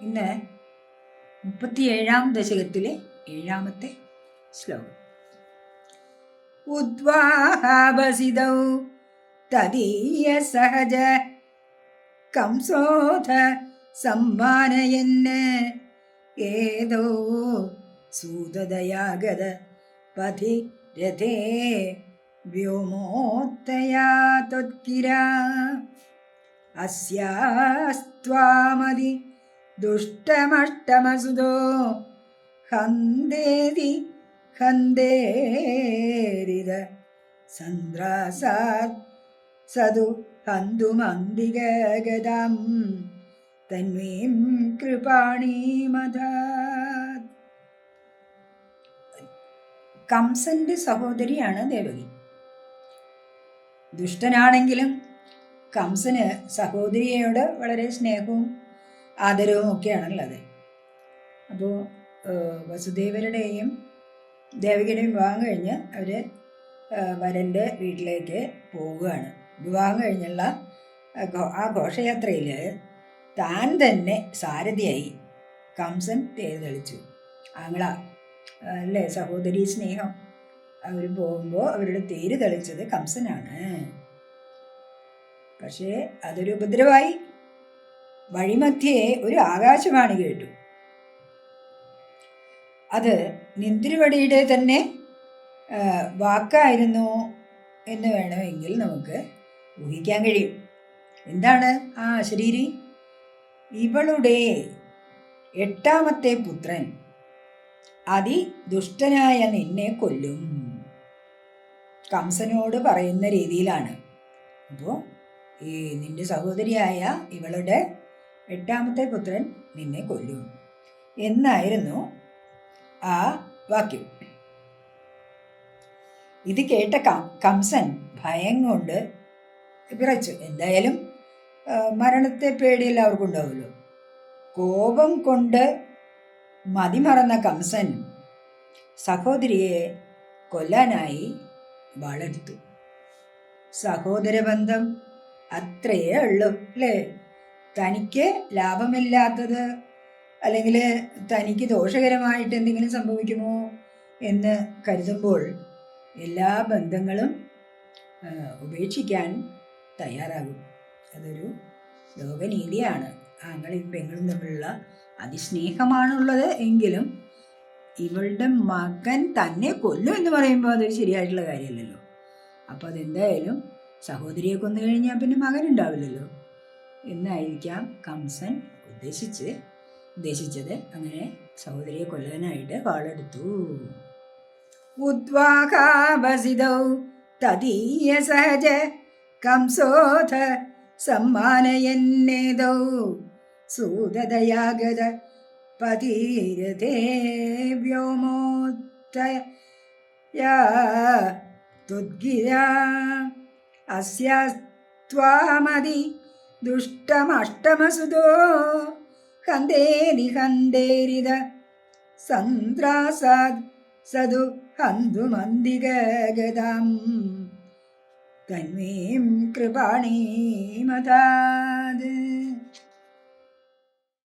ഇന്ന് മുപ്പത്തിയേഴാം ദശകത്തിലെ ഏഴാമത്തെ ശ്ലോകം. ഉദ്വാഹാഭസിതൗ തദീയ സഹജ കംസോധ സമ്മാനയന് ഏതോ സൂതദയാഗത പഥി രഥേ വ്യോമോത്തയാ ത്വത്കിര. അസ്യാസ്ത്വാമതി ദുഷ്ടമഷ്ടമസുതോ. ഹന്തേതി ഹന്തേരിത സന്ദ്രാസാത് സതു ഹന്തുമന്തികഗതം തന്വീം കൃപാണീമധാ കംസന്റെ സഹോദരിയാണ് ദേവകി. ദുഷ്ടനാണെങ്കിലും കംസന് സഹോദരിയോട് വളരെ സ്നേഹവും ആദരവും ഒക്കെയാണുള്ളത് അപ്പോൾ വസുദേവരുടെയും ദേവകിയുടെയും വിവാഹം കഴിഞ്ഞ് അവർ വരന്റെ വീട്ടിലേക്ക് പോവുകയാണ്. വിവാഹം കഴിഞ്ഞുള്ള ആ ഘോഷയാത്രയിൽ താൻ തന്നെ സാരഥിയായി കംസൻ തേര് തെളിച്ചു ആങ്ങള അല്ലേ സഹോദരി സ്നേഹം. അവർ പോകുമ്പോൾ അവരുടെ തേര് തെളിച്ചത് കംസനാണ്. പക്ഷേ അതൊരു ഉപദ്രവമായി വഴിമധ്യേ ഒരു ആകാശവാണി കേട്ടു. അത് നിന്തിരുവടിയുടെ തന്നെ വാക്കായിരുന്നു എന്ന് വേണമെങ്കിൽ നമുക്ക് ഊഹിക്കാൻ കഴിയും. എന്താണ് ആ ശരീരി? ഇവളുടെ എട്ടാമത്തെ പുത്രൻ അതിദുഷ്ടനായ നിന്നെ കൊല്ലും. കംസനോട് പറയുന്ന രീതിയിലാണ്. അപ്പോൾ ഈ നിന്റെ സഹോദരിയായ ഇവളുടെ എട്ടാമത്തെ പുത്രൻ നിന്നെ കൊല്ലും. എന്നായിരുന്നു ആ വാക്യം. ഇത് കേട്ട കംസൻ ഭയം കൊണ്ട് വിറച്ചു. എന്തായാലും മരണത്തെ പേടിയല്ല അവർക്കുണ്ടാവുമല്ലോ കോപം കൊണ്ട് മതിമറന്ന കംസൻ സഹോദരിയെ കൊല്ലാനായി വാളെടുത്തു. സഹോദരബന്ധം അത്രയേ ഉള്ളൂ അല്ലേ? തനിക്ക് ലാഭമില്ലാത്തത് അല്ലെങ്കിൽ തനിക്ക് ദോഷകരമായിട്ട് എന്തെങ്കിലും സംഭവിക്കുമോ എന്ന് കരുതുമ്പോൾ എല്ലാ ബന്ധങ്ങളും ഉപേക്ഷിക്കാൻ തയ്യാറാകും. അതൊരു ലോകനീതിയാണ്. ആങ്ങളും പെങ്ങളും തമ്മിലുള്ള അതിസ്നേഹമാണുള്ളത് എങ്കിലും ഇവളുടെ മകൻ തന്നെ കൊല്ലും എന്ന് പറയുമ്പോൾ അതൊരു ശരിയായിട്ടുള്ള കാര്യമല്ലല്ലോ. അപ്പോൾ അതെന്തായാലും സഹോദരിയെ കൊന്നു കഴിഞ്ഞാൽ പിന്നെ മകനുണ്ടാവില്ലല്ലോ എന്നായിരിക്കാം കംസൻ ഉദ്ദേശിച്ച് ഉദ്ദേശിച്ചത്. അങ്ങനെ സഹോദരിയെ കൊല്ലാനായിട്ട് വാളെടുത്തു. ഉദ്വാകാവസിതൗ തദീയ സഹജ കംസോധ സമ്മാനയന്നേതൗ സൂതദയാഗത പതീരതേ വ്യോമോത്തയ ത്വദ്ഗിരാ അസ്യാസ്ത്വാമതി ദുഷ്ടമഷ്ടമസുതോ ഹന്തേരി ഹന്തേരിത സന്ത്രാസാദ് സദു ഹന്തുമന്തിഗഗതാം തന്മേം കൃപാണീമതാത്.